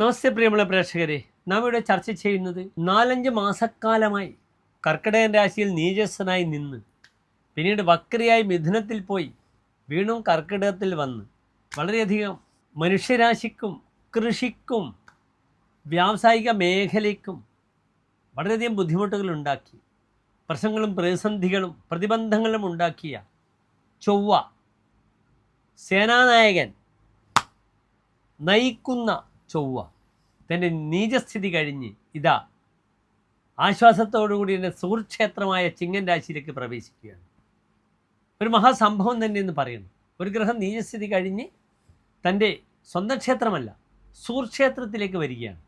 നമസ്തേ പ്രിയമുള്ള പ്രേക്ഷകരെ. നാം ഇവിടെ ചർച്ച ചെയ്യുന്നത് നാലഞ്ച് മാസക്കാലമായി കർക്കിടകൻ രാശിയിൽ നീചസ്സനായി നിന്ന് പിന്നീട് വക്രിയായി മിഥുനത്തിൽ പോയി വീണ്ടും കർക്കിടകത്തിൽ വന്ന്. വളരെയധികം മനുഷ്യരാശിക്കും കൃഷിക്കും വ്യാവസായിക മേഖലയ്ക്കും വളരെയധികം ബുദ്ധിമുട്ടുകൾ ഉണ്ടാക്കി. പ്രശ്നങ്ങളും പ്രതിസന്ധികളും പ്രതിബന്ധങ്ങളും ഉണ്ടാക്കിയ ചൊവ്വ സേനാനായകൻ നയിക്കുന്ന ചൊവ്വ. തന്റെ നീചസ്ഥിതി കഴിഞ്ഞ് ഇതാ. ആശ്വാസത്തോടുകൂടി എന്റെ സുഹൃക്ഷേത്രമായ ചിങ്ങൻ രാശിയിലേക്ക് പ്രവേശിക്കുകയാണ്. ഒരു മഹാസംഭവം തന്നെ എന്ന് പറയുന്നു. ഒരു ഗ്രഹം നീചസ്ഥിതി കഴിഞ്ഞ് തന്റെ സ്വന്തം ക്ഷേത്രമല്ല സുഹൃക്ഷേത്രത്തിലേക്ക് വരികയാണ്.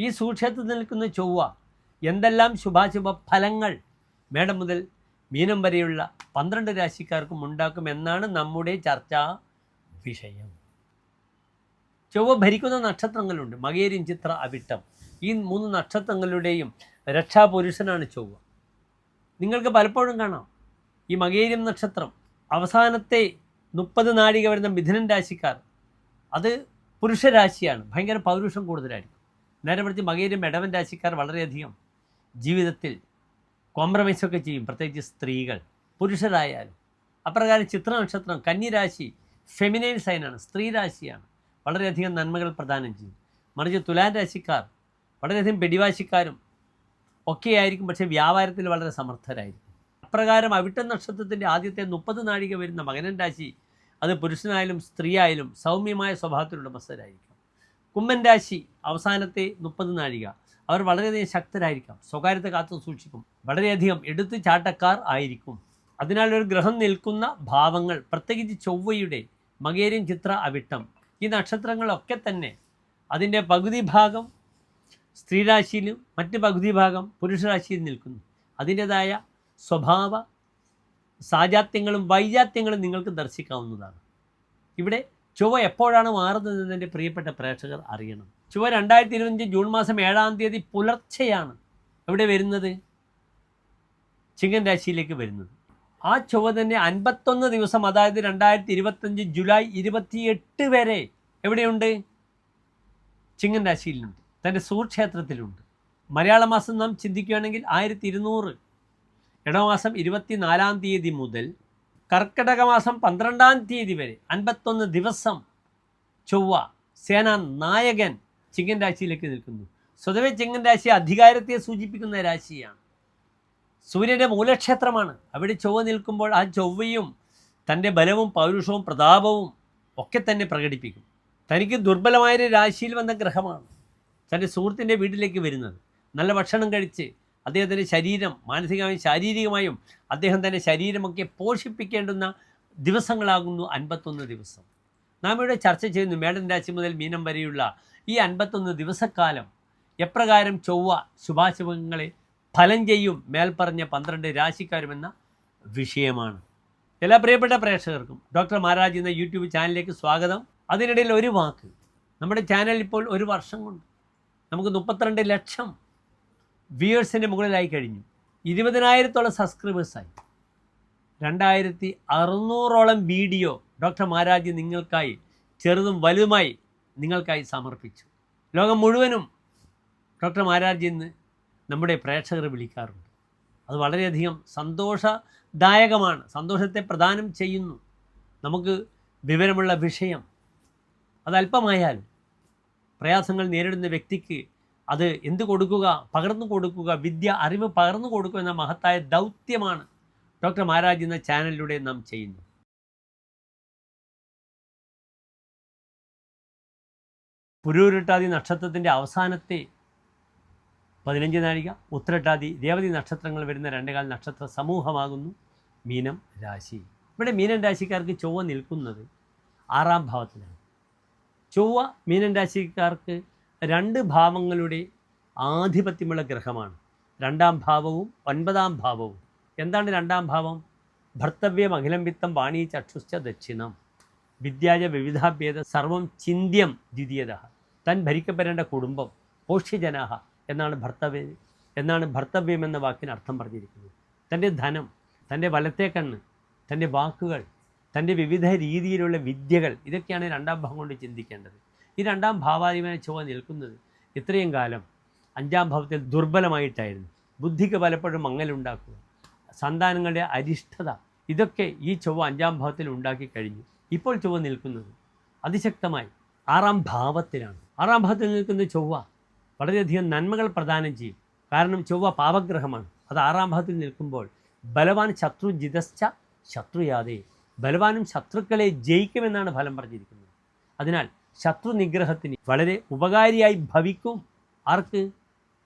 ഈ സുഹൃക്ഷേത്രത്തിൽ നിൽക്കുന്ന ചൊവ്വ എന്തെല്ലാം ശുഭാശുഭ ഫലങ്ങൾ മേടം മുതൽ മീനം വരെയുള്ള പന്ത്രണ്ട് രാശിക്കാർക്കും ഉണ്ടാക്കുമെന്നാണ് നമ്മുടെ ചർച്ചാ വിഷയം. ചൊവ്വ ഭരിക്കുന്ന നക്ഷത്രങ്ങളുണ്ട്. മകേരിൻ ചിത്ര അവിട്ടം. ഈ മൂന്ന് നക്ഷത്രങ്ങളുടെയും രക്ഷാപുരുഷനാണ് ചൊവ്വ. നിങ്ങൾക്ക് പലപ്പോഴും കാണാം. ഈ മകേരിയം നക്ഷത്രം അവസാനത്തെ മുപ്പത് നാഴിക വരുന്ന മിഥുനൻ രാശിക്കാർ. അത് പുരുഷരാശിയാണ്. ഭയങ്കര പൗരുഷം കൂടുതലായിരിക്കും. നേരെ മറിച്ച് മകേരിയം ഇടവൻ രാശിക്കാർ വളരെയധികം ജീവിതത്തിൽ കോംപ്രമൈസൊക്കെ ചെയ്യും. പ്രത്യേകിച്ച് സ്ത്രീകൾ പുരുഷരായാലും. അപ്രകാരം ചിത്ര നക്ഷത്രം കന്നിരാശി ഫെമിനൈൻ സൈനാണ് സ്ത്രീ രാശിയാണ്. വളരെയധികം നന്മകൾ പ്രദാനം ചെയ്യും. മറിച്ച് തുലാൻ രാശിക്കാർ വളരെയധികം പിടിവാശിക്കാരും ഒക്കെയായിരിക്കും പക്ഷേ വ്യാപാരത്തിൽ വളരെ സമർത്ഥരായിരിക്കും. അപ്രകാരം അവിട്ട നക്ഷത്രത്തിന്റെ ആദ്യത്തെ മുപ്പത് നാഴിക വരുന്ന മകനൻ രാശി അത് പുരുഷനായാലും സ്ത്രീയായാലും സൗമ്യമായ സ്വഭാവത്തിലുള്ള ഉടമസ്ഥരായിരിക്കും. കുമ്മൻ രാശി അവസാനത്തെ മുപ്പത് നാഴിക അവർ വളരെയധികം ശക്തരായിരിക്കാം. സ്വകാര്യത കാത്തു സൂക്ഷിക്കും. വളരെയധികം എടുത്തു ചാട്ടക്കാർ ആയിരിക്കും. അതിനാൽ ഒരു ഗ്രഹം നിൽക്കുന്ന ഭാവങ്ങൾ പ്രത്യേകിച്ച് ചൊവ്വയുടെ മകേരിയൻ ചിത്ര അവിട്ടം ഈ നക്ഷത്രങ്ങളൊക്കെ തന്നെ അതിന്റെ പകുതി ഭാഗം സ്ത്രീരാശിയിലും മറ്റ് പകുതി ഭാഗം പുരുഷരാശിയിൽ നിൽക്കുന്നു. അതിന്റെതായ സ്വഭാവ സാജാത്യങ്ങളും വൈജാത്യങ്ങളും നിങ്ങൾക്ക് ദർശിക്കാവുന്നതാണ്. ഇവിടെ ചൊവ്വ എപ്പോഴാണ് മാറുന്നതെന്ന് എന്റെ പ്രിയപ്പെട്ട പ്രേക്ഷകർ അറിയണം. ചൊവ്വ രണ്ടായിരത്തി ഇരുപത്തഞ്ച് ജൂൺ മാസം ഏഴാം തീയതി പുലർച്ചെയാണ് എവിടെ വരുന്നത്? ചിങ്ങൻ രാശിയിലേക്ക് വരുന്നത്. ആ ചൊവ്വ തന്നെ അൻപത്തൊന്ന് ദിവസം അതായത് രണ്ടായിരത്തി ഇരുപത്തഞ്ച് ജൂലൈ ഇരുപത്തിയെട്ട് വരെ എവിടെയുണ്ട്? ചിങ്ങൻ രാശിയിലുണ്ട്. തന്റെ സൂക്ഷേത്രത്തിലുണ്ട് മലയാള മാസം നാം ചിന്തിക്കുകയാണെങ്കിൽ ആയിരത്തി ഇരുന്നൂറ് ഇടമാസം ഇരുപത്തിനാലാം തീയതി മുതൽ കർക്കിടക മാസം പന്ത്രണ്ടാം തീയതി വരെ അൻപത്തൊന്ന് ദിവസം ചൊവ്വ സേനാ നായകൻ ചിങ്ങൻ രാശിയിലേക്ക് നിൽക്കുന്നു. സ്വതവേ ചിങ്ങൻ രാശി അധികാരത്തെ സൂചിപ്പിക്കുന്ന രാശിയാണ്. സൂര്യന്റെ മൂലക്ഷേത്രമാണ്. അവിടെ ചൊവ്വ നിൽക്കുമ്പോൾ ആ ചൊവ്വയും തന്റെ ബലവും പൗരുഷവും പ്രതാപവും ഒക്കെ തന്നെ പ്രകടിപ്പിക്കും. തനിക്ക് ദുർബലമായൊരു രാശിയിൽ വന്ന ഗ്രഹമാണ് തന്റെ സുഹൃത്തിന്റെ വീട്ടിലേക്ക് വരുന്നത്. നല്ല ഭക്ഷണം കഴിച്ച് അദ്ദേഹത്തിന്റെ ശരീരം മാനസികമായും ശാരീരികമായും അദ്ദേഹം തന്റെ ശരീരമൊക്കെ പോഷിപ്പിക്കേണ്ടുന്ന ദിവസങ്ങളാകുന്നു അൻപത്തൊന്ന് ദിവസം. നാം ഇവിടെ ചർച്ച ചെയ്യുന്നു മേടൻ രാശി മുതൽ മീനം വരെയുള്ള ഈ അൻപത്തൊന്ന് ദിവസക്കാലം എപ്രകാരം ചൊവ്വ ശുഭാശുഭങ്ങളെ ഫലം ചെയ്യും മേൽപ്പറഞ്ഞ പന്ത്രണ്ട് രാശിക്കാരുമെന്ന വിഷയമാണ്. എല്ലാ പ്രിയപ്പെട്ട പ്രേക്ഷകർക്കും ഡോക്ടർ മഹാരാജ് എന്ന യൂട്യൂബ് ചാനലിലേക്ക് സ്വാഗതം. അതിനിടയിൽ ഒരു വാക്ക്. നമ്മുടെ ചാനൽ ഇപ്പോൾ ഒരു വർഷം കൊണ്ട് നമുക്ക് മുപ്പത്തിരണ്ട് ലക്ഷം വ്യൂവേഴ്സിന്റെ മുകളിലായി കഴിഞ്ഞു. ഇരുപതിനായിരത്തോളം സബ്സ്ക്രൈബേഴ്സായി രണ്ടായിരത്തി അറുന്നൂറോളം വീഡിയോ ഡോക്ടർ മഹാരാജ് നിങ്ങൾക്കായി ചെറുതും വലുതുമായി നിങ്ങൾക്കായി സമർപ്പിച്ചു. ലോകം മുഴുവനും ഡോക്ടർ മഹാരാജ് എന്ന് നമ്മുടെ പ്രേക്ഷകർ വിളിക്കാറുണ്ട്. അത് വളരെയധികം സന്തോഷദായകമാണ്. സന്തോഷത്തെ പ്രദാനം ചെയ്യുന്നു. നമുക്ക് വിവരമുള്ള വിഷയം അതല്പമായാൽ പ്രയാസങ്ങൾ നേരിടുന്ന വ്യക്തിക്ക് അത് എന്ത് കൊടുക്കുക പകർന്നു കൊടുക്കുക വിദ്യ അറിവ് പകർന്നു കൊടുക്കുക എന്ന മഹത്തായ ദൗത്യമാണ് ഡോക്ടർ മഹാരാജ് എന്ന ചാനലിലൂടെ നാം ചെയ്യുന്നു പുരൂരുട്ടാതി നക്ഷത്രത്തിന്റെ അവസാനത്തെ പതിനഞ്ച് നാഴിക ഉത്രട്ടാതി ദേവതി നക്ഷത്രങ്ങൾ വരുന്ന രണ്ടേകാൽ നക്ഷത്ര സമൂഹമാകുന്നു മീനം രാശി. ഇവിടെ മീനൻ രാശിക്കാർക്ക് ചൊവ്വ നിൽക്കുന്നത് ആറാം ഭാവത്തിലാണ്. ചൊവ്വ മീനൻ രാശിക്കാർക്ക് രണ്ട് ഭാവങ്ങളുടെ ആധിപത്യമുള്ള ഗ്രഹമാണ്. രണ്ടാം ഭാവവും ഒൻപതാം ഭാവവും. എന്താണ് രണ്ടാം ഭാവം? ഭർത്തവ്യം അഖിലംബിത്തം വാണി ചക്ഷുശ്ച ദക്ഷിണം. വിദ്യാജ വിവിധാഭേദ സർവം ചിന്ത്യം ദ്വിതീയത. തൻ ഭരിക്കപ്പെടേണ്ട കുടുംബം പോഷ്യജനാഹ എന്നാണ് ഭർത്തവ്യ എന്നാണ് ഭർത്തവ്യം എന്ന വാക്കിന് അർത്ഥം പറഞ്ഞിരിക്കുന്നത്. തന്റെ ധനം തന്റെ വലത്തെ കണ്ണ് തന്റെ വാക്കുകൾ തന്റെ വിവിധ രീതിയിലുള്ള വിദ്യകൾ ഇതൊക്കെയാണ് രണ്ടാം ഭാവം കൊണ്ട് ചിന്തിക്കേണ്ടത്. ഈ രണ്ടാം ഭാവാധിപനെ ചൊവ്വ നിൽക്കുന്നത് ഇത്രയും കാലം അഞ്ചാം ഭാവത്തിൽ ദുർബലമായിട്ടായിരുന്നു. ബുദ്ധിക്ക് പലപ്പോഴും മങ്ങലുണ്ടാക്കുക സന്താനങ്ങളുടെ അരിഷ്ടത ഇതൊക്കെ ഈ ചൊവ്വ അഞ്ചാം ഭാവത്തിൽ ഉണ്ടാക്കി കഴിഞ്ഞു. ഇപ്പോൾ ചൊവ്വ നിൽക്കുന്നത് അതിശക്തമായി ആറാം ഭാവത്തിലാണ്. ആറാം ഭാവത്തിൽ നിൽക്കുന്ന ചൊവ്വ വളരെയധികം നന്മകൾ പ്രദാനം ചെയ്യും. കാരണം ചൊവ്വ പാപഗ്രഹമാണ്. അത് ആറാം ഭാഗത്തിൽ നിൽക്കുമ്പോൾ ബലവാൻ ശത്രു ജിതശ്ച ശത്രുയാതെ. ബലവാനും ശത്രുക്കളെ ജയിക്കുമെന്നാണ് ഫലം പറഞ്ഞിരിക്കുന്നത്. അതിനാൽ ശത്രു നിഗ്രഹത്തിന് വളരെ ഉപകാരിയായി ഭവിക്കും ആർക്ക്?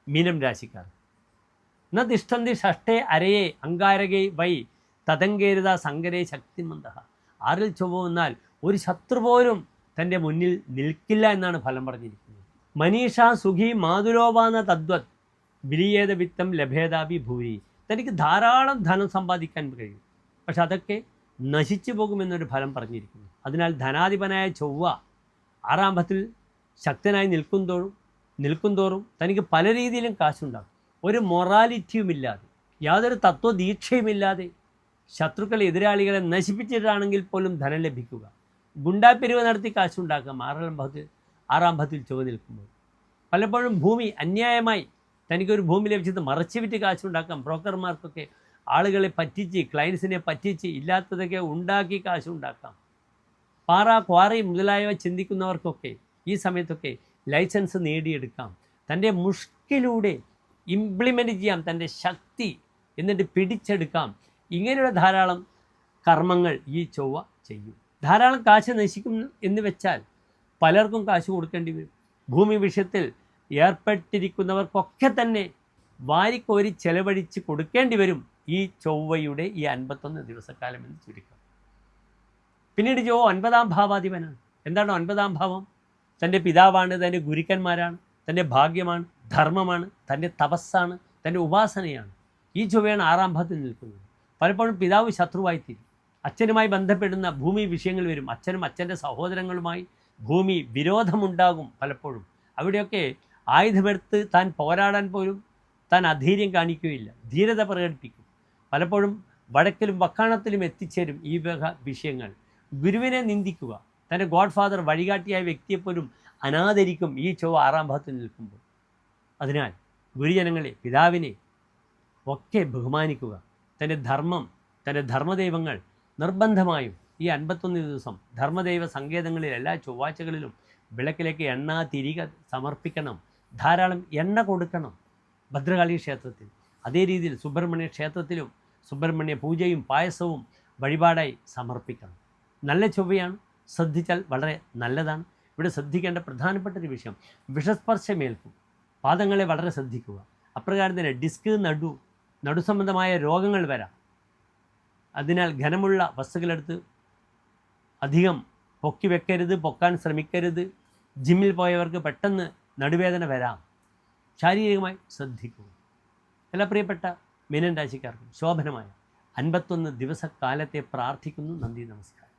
മീനം രാശിക്കാർ. ന തിഷ്ടന്തി ഷഷ്ടേ അരയെ അങ്കാരകേ വൈ തതങ്കേരുത സങ്കരേ ശക്തിമന്ത ആറിൽ ചൊവ്വ വന്നാൽ ഒരു ശത്രു പോലും തന്റെ മുന്നിൽ നിൽക്കില്ല എന്നാണ് ഫലം പറഞ്ഞിരിക്കുന്നത്. മനീഷ സുഖി മാതുരോപാന തദ്വത്. വിലിയേത വിത്തം ലഭേദാപി ഭൂരി. തനിക്ക് ധാരാളം ധനം സമ്പാദിക്കാൻ കഴിയും. പക്ഷെ അതൊക്കെ നശിച്ചു പോകുമെന്നൊരു ഫലം പറഞ്ഞിരിക്കുന്നു. അതിനാൽ ധനാധിപനായ ചൊവ്വ ആറാം ശക്തനായി നിൽക്കുന്തോറും നിൽക്കുന്തോറും തനിക്ക് പല രീതിയിലും കാശുണ്ടാകും ഒരു മൊറാലിറ്റിയുമില്ലാതെ യാതൊരു തത്വദീക്ഷയുമില്ലാതെ ശത്രുക്കളെ എതിരാളികളെ നശിപ്പിച്ചിട്ടാണെങ്കിൽ പോലും ധനം ലഭിക്കുക. ഗുണ്ടാപ്പിരിവ് നടത്തി കാശുണ്ടാക്കാം ആറാം ഭാവത്തിൽ ആറാം ഭത്തിൽ ചുവ നിൽക്കുമ്പോൾ പലപ്പോഴും ഭൂമി അന്യായമായി തനിക്കൊരു ഭൂമി ലഭിച്ചത് മറച്ചു വിറ്റ് കാശുണ്ടാക്കാം. ബ്രോക്കർമാർക്കൊക്കെ ആളുകളെ പറ്റിച്ച് ക്ലയൻസിനെ പറ്റിച്ച് ഇല്ലാത്തതൊക്കെ ഉണ്ടാക്കി കാശുണ്ടാക്കാം. പാറ ക്വാറി മുതലായവ ചിന്തിക്കുന്നവർക്കൊക്കെ ഈ സമയത്തൊക്കെ ലൈസൻസ് നേടിയെടുക്കാം. തന്റെ മുഷ്കിലൂടെ ഇംപ്ലിമെന്റ് ചെയ്യാം. തന്റെ ശക്തി എന്നിട്ട് പിടിച്ചെടുക്കാം. ഇങ്ങനെയുള്ള ധാരാളം കർമ്മങ്ങൾ ഈ ചൊവ്വ ചെയ്യും. ധാരാളം കാശ് നശിക്കും എന്ന് വെച്ചാൽ പലർക്കും കാശ് കൊടുക്കേണ്ടി വരും. ഭൂമി വിഷയത്തിൽ ഏർപ്പെട്ടിരിക്കുന്നവർക്കൊക്കെ തന്നെ വാരിക്കോരി ചെലവഴിച്ച് കൊടുക്കേണ്ടി വരും ഈ ചൊവ്വയുടെ ഈ അൻപത്തൊന്ന് ദിവസക്കാലം എന്ന് ചുരുക്കം. പിന്നീട് ജോ ഒൻപതാം ഭാവാധിപനാണ്. എന്താണ് ഒൻപതാം ഭാവം? തന്റെ പിതാവാണ് തന്റെ ഗുരുക്കന്മാരാണ് തന്റെ ഭാഗ്യമാണ് ധർമ്മമാണ് തന്റെ തപസ്സാണ് തന്റെ ഉപാസനയാണ്. ഈ ചൊവ്വയാണ് ആറാം ഭാവത്തിൽ നിൽക്കുന്നത്. പലപ്പോഴും പിതാവ് ശത്രുവായിത്തീരും. അച്ഛനുമായി ബന്ധപ്പെടുന്ന ഭൂമി വിഷയങ്ങൾ വരും. അച്ഛനും അച്ഛന്റെ സഹോദരങ്ങളുമായി ഭൂമി വിരോധമുണ്ടാകും പലപ്പോഴും. അവിടെയൊക്കെ ആയുധമെടുത്ത് താൻ പോരാടാൻ പോലും താൻ അധീര്യം കാണിക്കുകയില്ല. ധീരത പ്രകടിപ്പിക്കും. പലപ്പോഴും വടക്കിലും വക്കാണത്തിലും എത്തിച്ചേരും ഈ വക വിഷയങ്ങൾ. ഗുരുവിനെ നിന്ദിക്കുക തന്റെ ഗോഡ് ഫാദർ വഴികാട്ടിയായ വ്യക്തിയെപ്പോലും അനാദരിക്കും ഈ ചൊവ്വ ആറാം ഭാഗത്ത് നിൽക്കുമ്പോൾ. അതിനാൽ ഗുരുജനങ്ങളെ പിതാവിനെ ഒക്കെ ബഹുമാനിക്കുക. തന്റെ ധർമ്മം തന്റെ ധർമ്മദൈവങ്ങൾ നിർബന്ധമായും ഈ അൻപത്തൊന്ന് ദിവസം ധർമ്മദൈവ സങ്കേതങ്ങളിൽ എല്ലാ ചൊവ്വാഴ്ചകളിലും വിളക്കിലേക്ക് എണ്ണ തിരികെ സമർപ്പിക്കണം. ധാരാളം എണ്ണ കൊടുക്കണം ഭദ്രകാളി ക്ഷേത്രത്തിൽ. അതേ രീതിയിൽ സുബ്രഹ്മണ്യ ക്ഷേത്രത്തിലും സുബ്രഹ്മണ്യ പൂജയും പായസവും വഴിപാടായി സമർപ്പിക്കണം. നല്ല ചൊവ്വയാണ്. ശ്രദ്ധിച്ചാൽ വളരെ നല്ലതാണ്. ഇവിടെ ശ്രദ്ധിക്കേണ്ട പ്രധാനപ്പെട്ട ഒരു വിഷയം വിഷസ്പർശമേൽക്കും പാദങ്ങളെ വളരെ ശ്രദ്ധിക്കുക. അപ്രകാരം തന്നെ ഡിസ്ക് നടു നടുസംബന്ധമായ രോഗങ്ങൾ വരാം. അതിനാൽ ഘനമുള്ള വസ്തുക്കളെടുത്ത് അധികം പൊക്കി വെക്കരുത് പൊക്കാൻ ശ്രമിക്കരുത്. ജിമ്മിൽ പോയവർക്ക് പെട്ടെന്ന് നടുവേദന വരാം. ശാരീരികമായി ശ്രദ്ധിക്കുക. എല്ലാ പ്രിയപ്പെട്ട മീനൻ രാശിക്കാർക്കും ശോഭനമായ അൻപത്തൊന്ന് ദിവസക്കാലത്തെ പ്രാർത്ഥിക്കുന്നു. നന്ദി നമസ്കാരം.